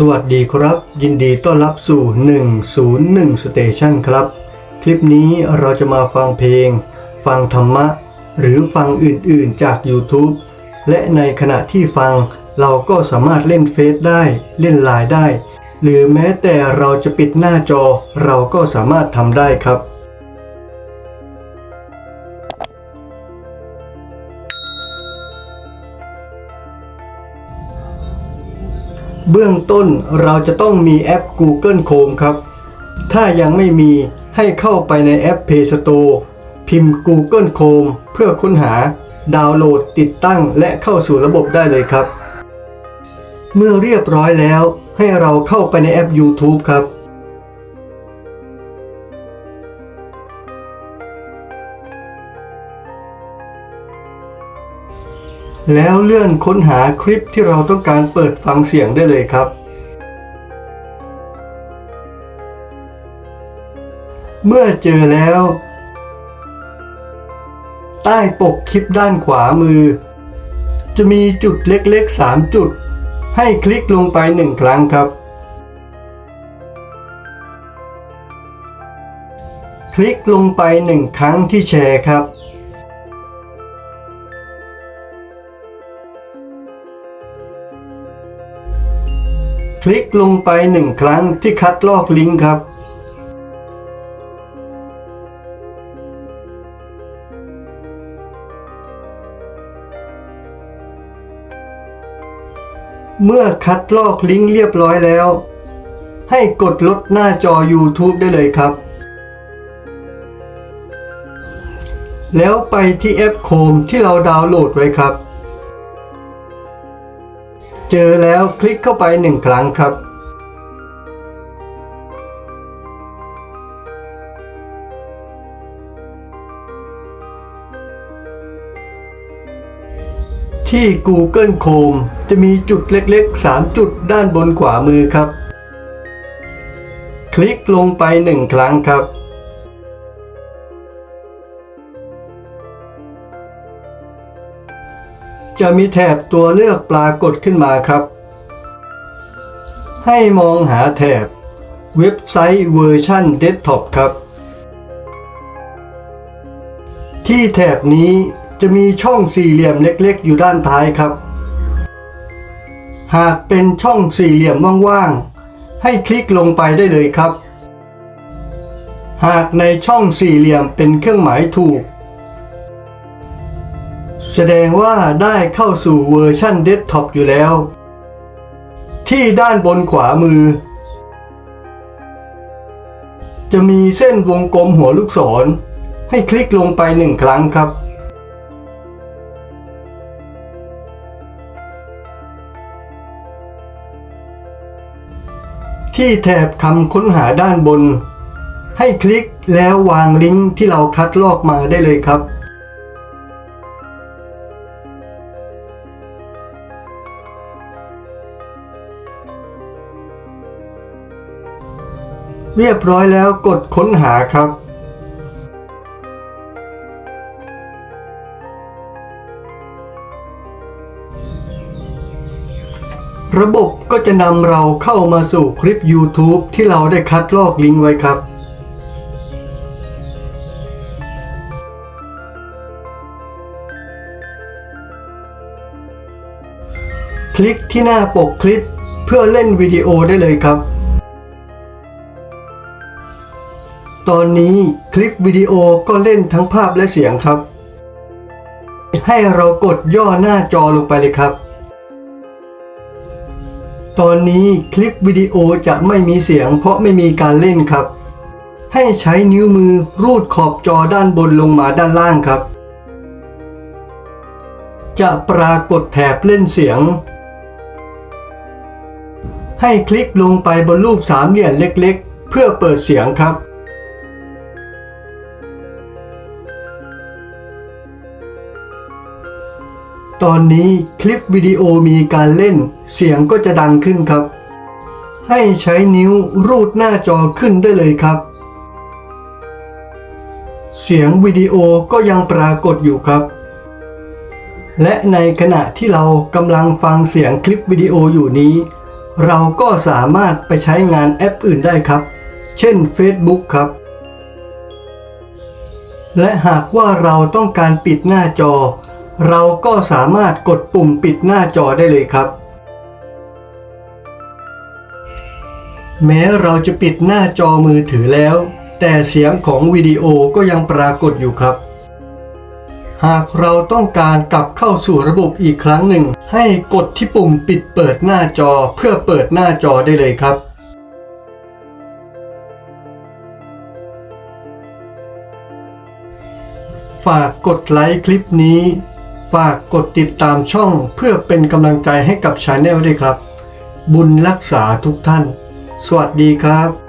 สวัสดีครับ ยินดีต้อนรับสู่ 101 Station ครับ คลิปนี้เราจะมาฟังเพลง ฟังธรรมะ หรือฟังอื่นๆจาก YouTube และในขณะที่ฟังเราก็สามารถเล่นเฟซได้เล่นไลน์ได้ หรือแม้แต่เราจะปิดหน้าจอเราก็สามารถทำได้ครับ เบื้องต้นเราจะต้องมีแอป Google Chrome ครับ ถ้ายังไม่มีให้เข้าไปในแอป Play Store พิมพ์ Google Chrome เพื่อค้นหา ดาวน์โหลดติดตั้งและเข้าสู่ระบบได้เลยครับ เมื่อเรียบร้อยแล้วให้เราเข้าไปในแอป YouTube ครับ แล้วเลื่อนค้นหาคลิปที่เราต้องการเปิดฟังเสียงได้เลยครับ เมื่อเจอแล้ว ใต้ปกคลิปด้านขวามือ จะมีจุดเล็กๆ 3 จุด ให้คลิกลงไปหนึ่งครั้งครับ คลิกลงไปหนึ่งครั้งที่แชร์ครับ คลิกลงไปหนึ่งครั้งที่คัดลอกลิงก์ครับเมื่อคัดลอกลิงก์เรียบร้อยแล้ว ให้กดลดหน้าจอ YouTube ได้เลยครับ แล้วไปที่แอปโคมที่เราดาวน์โหลดไว้ครับ เจอแล้วคลิกเข้าไปหนึ่งครั้งครับ ที่ Google Chrome จะมีจุดเล็กๆ 3 จุดด้านบนขวามือครับ คลิกลงไปหนึ่งครั้งครับ จะมีแถบตัวเลือกปรากฏขึ้นมาครับ ให้มองหาแถบเว็บไซต์เวอร์ชันเดสก์ท็อปครับ ที่แถบนี้จะมีช่องสี่เหลี่ยมเล็กๆ อยู่ด้านท้ายครับ หากเป็นช่องสี่เหลี่ยมว่างๆ ให้คลิกลงไปได้เลยครับ หากในช่องสี่เหลี่ยมเป็นเครื่องหมายถูก แสดงว่าได้เข้าสู่เวอร์ชันเดสก์ท็อปอยู่แล้ว ที่ด้านบนขวามือ จะมีเส้นวงกลมหัวลูกศร ให้คลิกลงไปหนึ่งครั้งครับที่แถบคำค้นหาด้านบน ให้คลิกแล้ววางลิงก์ที่เราคัดลอกมาได้เลยครับ เรียบร้อยแล้วกดค้นหาครับ ระบบก็จะนำเราเข้ามาสู่คลิป YouTube ที่เราได้คัดลอกลิงก์ไว้ครับคลิกที่หน้าปกคลิปเพื่อเล่นวิดีโอได้เลยครับ ตอนนี้คลิปวิดีโอก็เล่นทั้งภาพและเสียงครับ ให้เรากดย่อหน้าจอลงไปเลยครับ ตอนนี้คลิปวิดีโอจะไม่มีเสียงเพราะไม่มีการเล่นครับ ให้ใช้นิ้วมือรูดขอบจอด้านบนลงมาด้านล่างครับ จะปรากฏแถบเล่นเสียง ให้คลิกลงไปบนรูปสามเหลี่ยมเล็กๆ เพื่อเปิดเสียงครับ ตอนนี้คลิปวิดีโอมีการเล่น เสียงก็จะดังขึ้นครับ ให้ใช้นิ้วรูดหน้าจอขึ้นได้เลยครับ เสียงวิดีโอก็ยังปรากฏอยู่ครับ และในขณะที่เรากำลังฟังเสียงคลิปวิดีโออยู่นี้ เราก็สามารถไปใช้งานแอปอื่นได้ครับ เช่น Facebook ครับ และหากว่าเราต้องการปิดหน้าจอ เราก็สามารถกดปุ่มปิดหน้าจอได้เลยครับ แม้เราจะปิดหน้าจอมือถือแล้ว แต่เสียงของวิดีโอก็ยังปรากฏอยู่ครับ หากเราต้องการกลับเข้าสู่ระบบอีกครั้งหนึ่ง ให้กดที่ปุ่มปิดเปิดหน้าจอเพื่อเปิดหน้าจอได้เลยครับฝากกดไลค์คลิปนี้ ฝากกดติดตามช่องเพื่อเป็นกำลังใจให้กับชาแนลด้วยครับ บุญรักษาทุกท่าน สวัสดีครับ